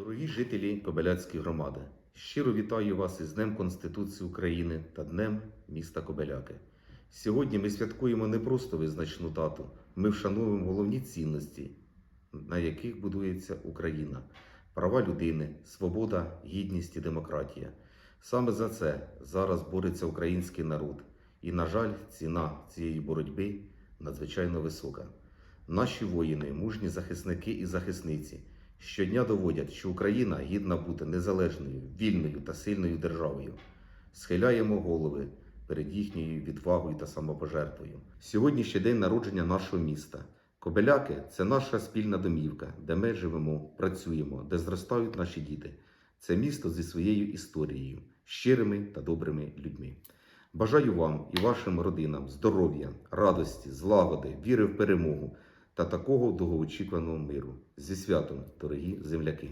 Дорогі жителі Кобеляцької громади, щиро вітаю вас із Днем Конституції України та Днем міста Кобеляки. Сьогодні ми святкуємо не просто визначну дату, ми вшановуємо головні цінності, на яких будується Україна: права людини, свобода, гідність і демократія. Саме за це зараз бореться український народ. І, на жаль, ціна цієї боротьби надзвичайно висока. Наші воїни, мужні захисники і захисниці, щодня доводять, що Україна гідна бути незалежною, вільною та сильною державою. Схиляємо голови перед їхньою відвагою та самопожертвою. Сьогодні ще день народження нашого міста. Кобеляки це наша спільна домівка, де ми живемо, працюємо, де зростають наші діти. Це місто зі своєю історією, щирими та добрими людьми. Бажаю вам і вашим родинам здоров'я, радості, злагоди, віри в перемогу та такого довгоочікуваного миру. Зі святом, дорогі земляки!